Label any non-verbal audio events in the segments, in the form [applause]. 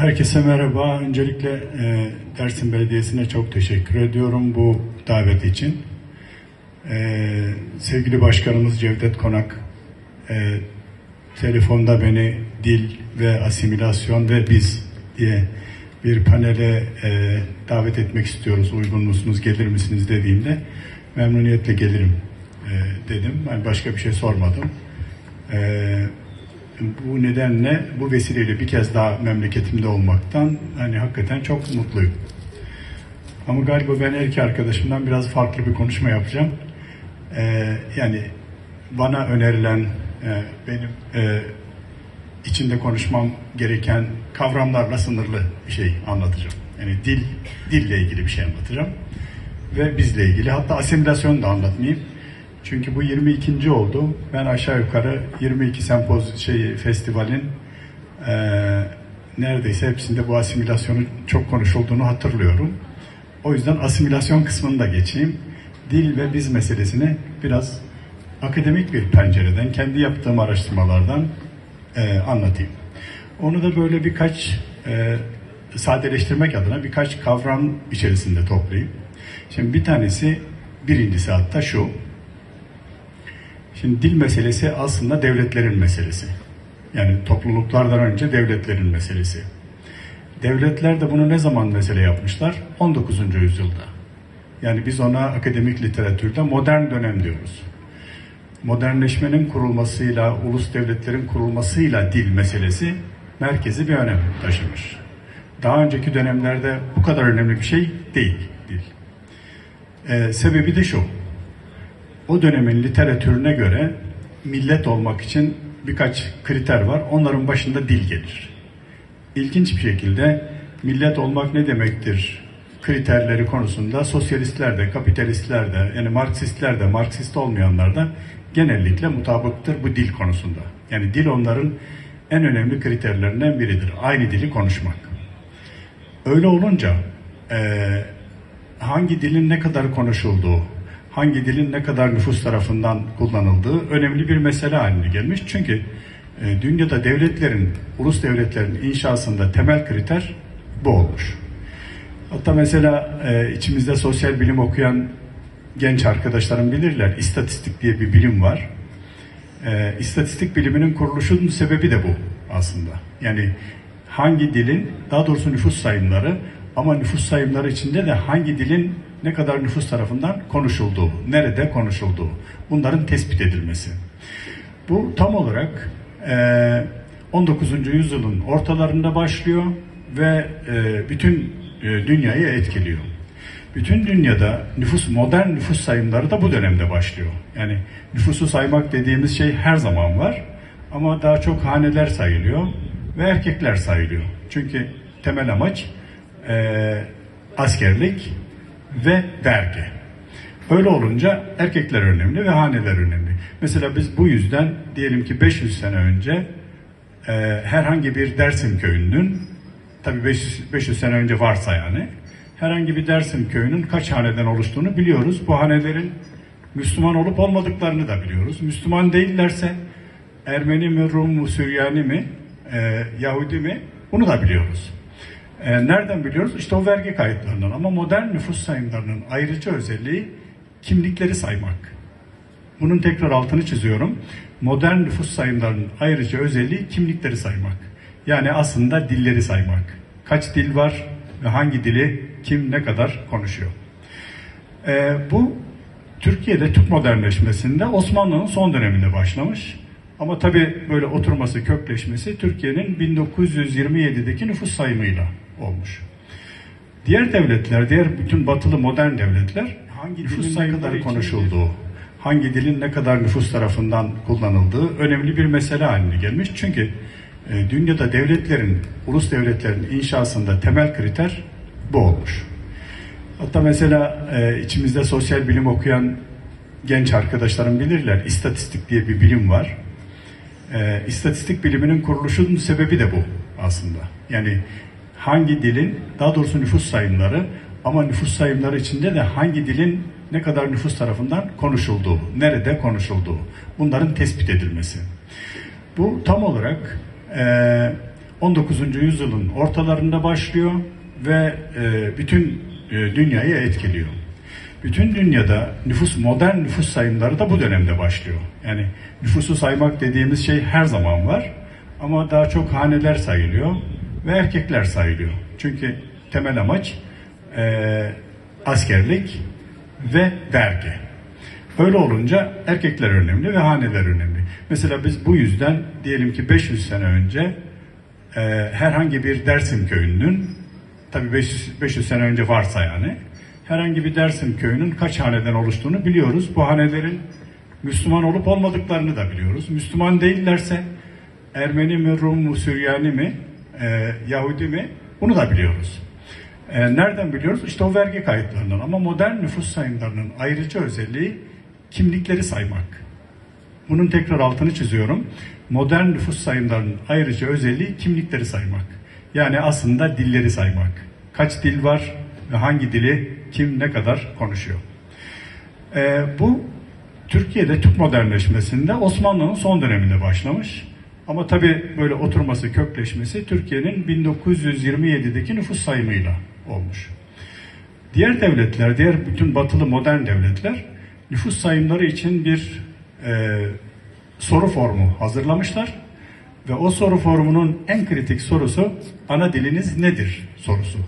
Herkese merhaba. Öncelikle e, Dersim Belediyesi'ne çok teşekkür ediyorum bu davet için. E, sevgili Başkanımız Cevdet Konak e, telefonda beni dil ve asimilasyon ve biz diye bir panele e, davet etmek istiyoruz. Uygun musunuz, gelir misiniz dediğimde memnuniyetle gelirim e, dedim. Ben başka bir şey sormadım. E, bu nedenle bu vesileyle bir kez daha memleketimde olmaktan hani hakikaten çok mutluyum. Ama galiba ben iki arkadaşımdan biraz farklı bir konuşma yapacağım. Ee, yani bana önerilen e, benim e, içinde konuşmam gereken kavramlarla sınırlı bir şey anlatacağım. Yani dil, dille ilgili bir şey anlatacağım. Ve bizle ilgili. Hatta asimilasyon da anlatmayayım. Çünkü bu 22. oldu. Ben aşağı yukarı 22 sempoz şey festivalin eee, neredeyse hepsinde bu asimilasyonun çok konuşulduğunu hatırlıyorum. O yüzden asimilasyon kısmını da geçeyim. Dil ve biz meselesini biraz akademik bir pencereden, kendi yaptığım araştırmalardan eee, anlatayım. Onu da böyle birkaç eee, sadeleştirmek adına birkaç kavram içerisinde toplayayım. Şimdi bir tanesi, birincisi hatta şu, Şimdi dil meselesi aslında devletlerin meselesi. Yani topluluklardan önce devletlerin meselesi. Devletler de bunu ne zaman mesele yapmışlar? 19. yüzyılda. Yani biz ona akademik literatürde modern dönem diyoruz. Modernleşmenin kurulmasıyla, ulus devletlerin kurulmasıyla dil meselesi merkezi bir önem taşımış. Daha önceki dönemlerde bu kadar önemli bir şey değil dil. Ee, sebebi de şu, o dönemin literatürüne göre millet olmak için birkaç kriter var. Onların başında dil gelir. İlginç bir şekilde millet olmak ne demektir kriterleri konusunda sosyalistler de, kapitalistler de, yani Marksistler de, Marksist olmayanlar da genellikle mutabıktır bu dil konusunda. Yani dil onların en önemli kriterlerinden biridir. Aynı dili konuşmak. Öyle olunca eee, hangi dilin ne kadar konuşulduğu, hangi dilin ne kadar nüfus tarafından kullanıldığı önemli bir mesele haline gelmiş. Çünkü e, dünyada devletlerin, ulus devletlerin inşasında temel kriter bu olmuş. Hatta mesela e, içimizde sosyal bilim okuyan genç arkadaşlarım bilirler. İstatistik diye bir bilim var. E, istatistik biliminin kuruluşunun sebebi de bu aslında. Yani hangi dilin, daha doğrusu nüfus sayımları ama nüfus sayımları içinde de hangi dilin ne kadar nüfus tarafından konuşulduğu, nerede konuşulduğu, bunların tespit edilmesi. Bu tam olarak e, 19. yüzyılın ortalarında başlıyor ve e, bütün e, dünyayı etkiliyor. Bütün dünyada nüfus, modern nüfus sayımları da bu dönemde başlıyor. Yani nüfusu saymak dediğimiz şey her zaman var ama daha çok haneler sayılıyor ve erkekler sayılıyor. Çünkü temel amaç e, askerlik ve vergi. Öyle olunca erkekler önemli ve haneler önemli. Mesela biz bu yüzden diyelim ki 500 sene önce e, herhangi bir Dersim köyünün tabii 500, 500 sene önce varsa yani herhangi bir Dersim köyünün kaç haneden oluştuğunu biliyoruz. Bu hanelerin Müslüman olup olmadıklarını da biliyoruz. Müslüman değillerse Ermeni mi, Rum mu, Süryani mi, e, Yahudi mi bunu da biliyoruz. E, nereden biliyoruz? İşte o vergi kayıtlarından. Ama modern nüfus sayımlarının ayrıca özelliği kimlikleri saymak. Bunun tekrar altını çiziyorum. Modern nüfus sayımlarının ayrıca özelliği kimlikleri saymak. Yani aslında dilleri saymak. Kaç dil var ve hangi dili kim ne kadar konuşuyor. E, bu Türkiye'de Türk modernleşmesinde Osmanlı'nın son döneminde başlamış. Ama tabii böyle oturması, kökleşmesi Türkiye'nin 1927'deki nüfus sayımıyla olmuş. Diğer devletler, diğer bütün batılı modern devletler hangi nüfus sayımları konuşulduğu, hangi dilin ne kadar nüfus tarafından kullanıldığı önemli bir mesele haline gelmiş. Çünkü e, dünyada devletlerin, ulus devletlerin inşasında temel kriter bu olmuş. Hatta mesela e, içimizde sosyal bilim okuyan genç arkadaşlarım bilirler. İstatistik diye bir bilim var. E, istatistik biliminin kuruluşunun sebebi de bu aslında. Yani hangi dilin, daha doğrusu nüfus sayımları ama nüfus sayımları içinde de hangi dilin ne kadar nüfus tarafından konuşulduğu, nerede konuşulduğu, bunların tespit edilmesi. Bu tam olarak e, 19. yüzyılın ortalarında başlıyor ve e, bütün e, dünyayı etkiliyor. Bütün dünyada nüfus modern nüfus sayımları da bu dönemde başlıyor. Yani nüfusu saymak dediğimiz şey her zaman var ama daha çok haneler sayılıyor ve erkekler sayılıyor. Çünkü temel amaç e, askerlik ve vergi. Öyle olunca erkekler önemli ve haneler önemli. Mesela biz bu yüzden diyelim ki 500 sene önce e, herhangi bir Dersim köyünün tabii 500, 500 sene önce varsa yani herhangi bir Dersim köyünün kaç haneden oluştuğunu biliyoruz. Bu hanelerin Müslüman olup olmadıklarını da biliyoruz. Müslüman değillerse Ermeni mi, Rum mu, Süryani mi, e, Yahudi mi bunu da biliyoruz. E, nereden biliyoruz? İşte o vergi kayıtlarından. Ama modern nüfus sayımlarının ayrıca özelliği kimlikleri saymak. Bunun tekrar altını çiziyorum. Modern nüfus sayımlarının ayrıca özelliği kimlikleri saymak. Yani aslında dilleri saymak. Kaç dil var ve hangi dili kim ne kadar konuşuyor. Ee, bu Türkiye'de Türk modernleşmesinde Osmanlı'nın son döneminde başlamış. Ama tabii böyle oturması, kökleşmesi Türkiye'nin 1927'deki nüfus sayımıyla olmuş. Diğer devletler, diğer bütün batılı modern devletler nüfus sayımları için bir e, soru formu hazırlamışlar. Ve o soru formunun en kritik sorusu ana diliniz nedir sorusu.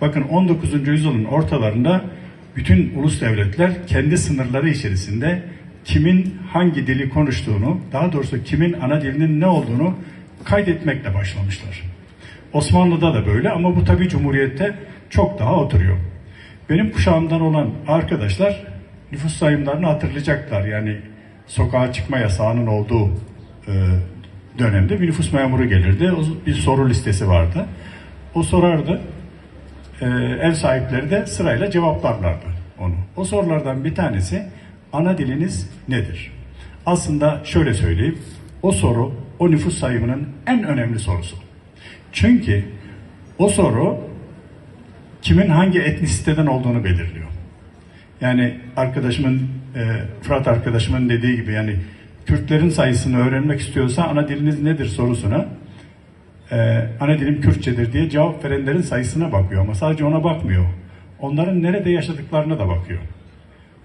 Bakın 19. yüzyılın ortalarında bütün ulus devletler kendi sınırları içerisinde kimin hangi dili konuştuğunu, daha doğrusu kimin ana dilinin ne olduğunu kaydetmekle başlamışlar. Osmanlı'da da böyle ama bu tabi Cumhuriyet'te çok daha oturuyor. Benim kuşağımdan olan arkadaşlar nüfus sayımlarını hatırlayacaklar. Yani sokağa çıkma yasağının olduğu e, dönemde bir nüfus memuru gelirdi. Bir soru listesi vardı. O sorardı. E, ev sahipleri de sırayla cevaplarlardı onu. O sorulardan bir tanesi ana diliniz nedir? Aslında şöyle söyleyeyim. O soru o nüfus sayımının en önemli sorusu. Çünkü o soru kimin hangi etnisiteden olduğunu belirliyor. Yani arkadaşımın, e, Fırat arkadaşımın dediği gibi yani Kürtlerin sayısını öğrenmek istiyorsa ana diliniz nedir sorusuna e, ana dilim Kürtçedir diye cevap verenlerin sayısına bakıyor ama sadece ona bakmıyor. Onların nerede yaşadıklarına da bakıyor.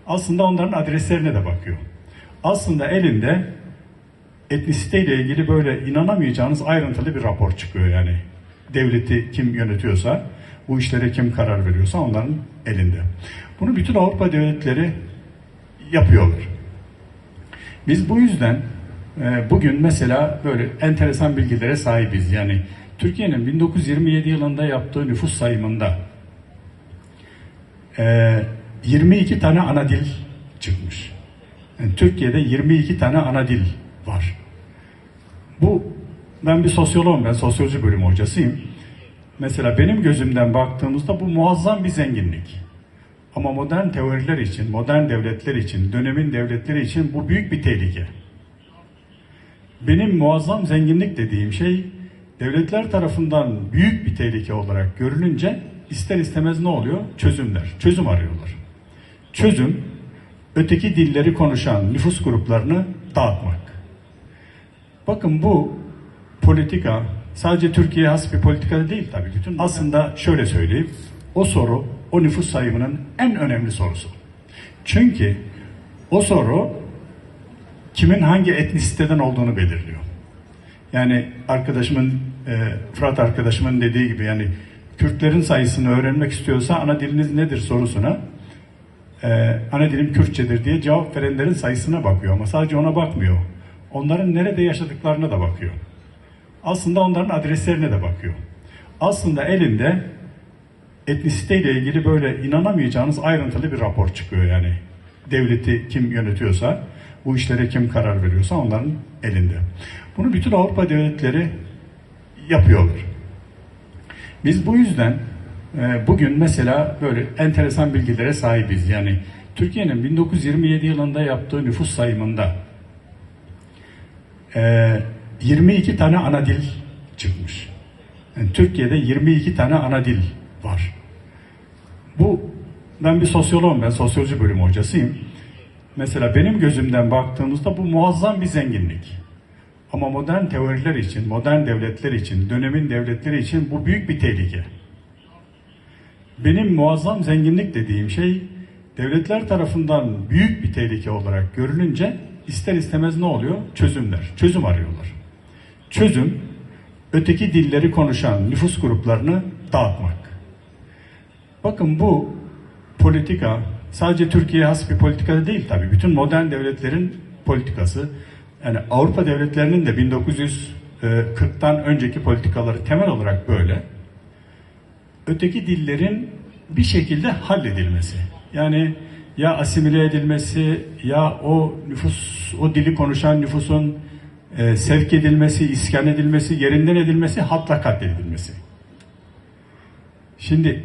Aslında onların adreslerine de bakıyor. Aslında elinde etnisiteyle ilgili böyle inanamayacağınız ayrıntılı bir rapor çıkıyor yani. Devleti kim yönetiyorsa, bu işlere kim karar veriyorsa onların elinde. Bunu bütün Avrupa devletleri yapıyorlar. Biz bu yüzden e, bugün mesela böyle enteresan bilgilere sahibiz. Yani Türkiye'nin 1927 yılında yaptığı nüfus sayımında e, 22 tane ana dil çıkmış. Yani Türkiye'de 22 tane ana dil var. Bu ben bir sosyoloğum, ben sosyoloji bölümü hocasıyım. Mesela benim gözümden baktığımızda bu muazzam bir zenginlik. Ama modern teoriler için, modern devletler için, dönemin devletleri için bu büyük bir tehlike. Benim muazzam zenginlik dediğim şey devletler tarafından büyük bir tehlike olarak görülünce ister istemez ne oluyor? Çözümler, çözüm arıyorlar. Çözüm öteki dilleri konuşan nüfus gruplarını dağıtmak. Bakın bu politika sadece Türkiye'ye has bir politika değil tabii. Bütün aslında şöyle söyleyeyim. O soru o nüfus sayımının en önemli sorusu. Çünkü o soru kimin hangi etnisiteden olduğunu belirliyor. Yani arkadaşımın e, Fırat arkadaşımın dediği gibi yani Kürtlerin sayısını öğrenmek istiyorsa ana diliniz nedir sorusuna e, ana dilim Kürtçedir diye cevap verenlerin sayısına bakıyor ama sadece ona bakmıyor. Onların nerede yaşadıklarına da bakıyor. Aslında onların adreslerine de bakıyor. Aslında elinde etnisiteyle ilgili böyle inanamayacağınız ayrıntılı bir rapor çıkıyor yani. Devleti kim yönetiyorsa, bu işlere kim karar veriyorsa onların elinde. Bunu bütün Avrupa devletleri yapıyorlar. Biz bu yüzden e, bugün mesela böyle enteresan bilgilere sahibiz. Yani Türkiye'nin 1927 yılında yaptığı nüfus sayımında e, 22 tane ana dil çıkmış. Yani Türkiye'de 22 tane ana dil var. Bu ben bir sosyoloğum, ben sosyoloji bölümü hocasıyım. Mesela benim gözümden baktığımızda bu muazzam bir zenginlik. Ama modern teoriler için, modern devletler için, dönemin devletleri için bu büyük bir tehlike. Benim muazzam zenginlik dediğim şey devletler tarafından büyük bir tehlike olarak görülünce ister istemez ne oluyor? Çözümler, çözüm arıyorlar. Çözüm, öteki dilleri konuşan nüfus gruplarını dağıtmak. Bakın bu politika sadece Türkiye'ye has bir politika değil tabii. Bütün modern devletlerin politikası. Yani Avrupa devletlerinin de 1940'tan önceki politikaları temel olarak böyle. Öteki dillerin bir şekilde halledilmesi. Yani ya asimile edilmesi ya o nüfus, o dili konuşan nüfusun e, sevk edilmesi, iskan edilmesi, yerinden edilmesi, hatta katledilmesi. Şimdi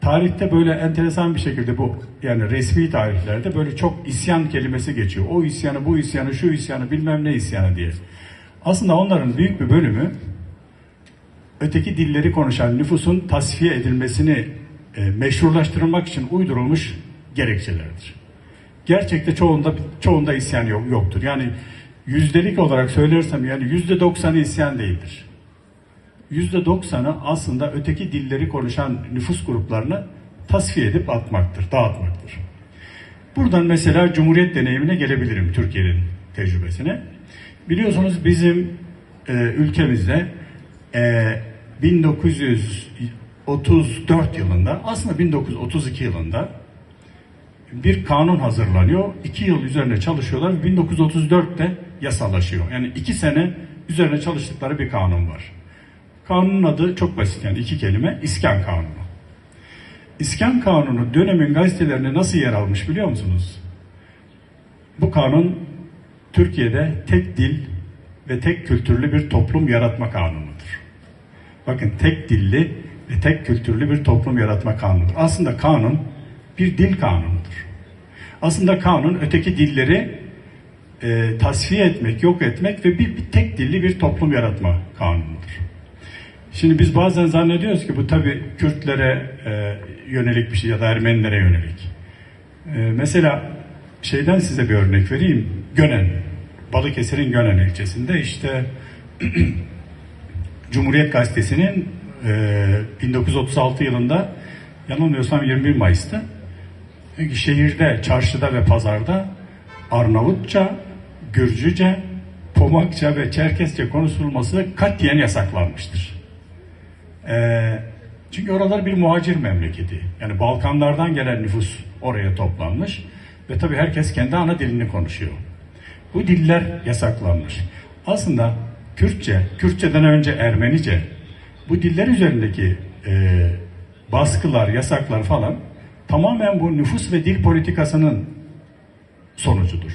tarihte böyle enteresan bir şekilde bu yani resmi tarihlerde böyle çok isyan kelimesi geçiyor. O isyanı, bu isyanı, şu isyanı, bilmem ne isyanı diye. Aslında onların büyük bir bölümü öteki dilleri konuşan nüfusun tasfiye edilmesini e, meşrulaştırmak için uydurulmuş gerekçelerdir. Gerçekte çoğunda çoğunda isyan yok, yoktur. Yani yüzdelik olarak söylersem yani yüzde doksanı isyan değildir. Yüzde doksanı aslında öteki dilleri konuşan nüfus gruplarını tasfiye edip atmaktır, dağıtmaktır. Buradan mesela Cumhuriyet deneyimine gelebilirim Türkiye'nin tecrübesine. Biliyorsunuz bizim e, ülkemizde e, 1934 yılında aslında 1932 yılında bir kanun hazırlanıyor. İki yıl üzerine çalışıyorlar. 1934'te yasalaşıyor. Yani iki sene üzerine çalıştıkları bir kanun var. Kanunun adı çok basit yani iki kelime. İskan Kanunu. İskan Kanunu dönemin gazetelerine nasıl yer almış biliyor musunuz? Bu kanun Türkiye'de tek dil ve tek kültürlü bir toplum yaratma kanunudur. Bakın tek dilli ve tek kültürlü bir toplum yaratma kanunudur. Aslında kanun bir dil kanunudur. Aslında kanun öteki dilleri e, tasfiye etmek, yok etmek ve bir, bir tek dilli bir toplum yaratma kanunudur. Şimdi biz bazen zannediyoruz ki bu tabi Kürtlere e, yönelik bir şey ya da Ermenilere yönelik. E, mesela şeyden size bir örnek vereyim. Gönen, Balıkesir'in Gönen ilçesinde işte [clears throat] Cumhuriyet Gazetesi'nin e, 1936 yılında yanılmıyorsam 21 Mayıs'ta şehirde, çarşıda ve pazarda Arnavutça, Gürcüce, Pomakça ve Çerkesçe konuşulması katiyen yasaklanmıştır. Ee, çünkü oralar bir muhacir memleketi. Yani Balkanlardan gelen nüfus oraya toplanmış ve tabii herkes kendi ana dilini konuşuyor. Bu diller yasaklanmış. Aslında Kürtçe, Kürtçeden önce Ermenice, bu diller üzerindeki e, baskılar, yasaklar falan tamamen bu nüfus ve dil politikasının sonucudur.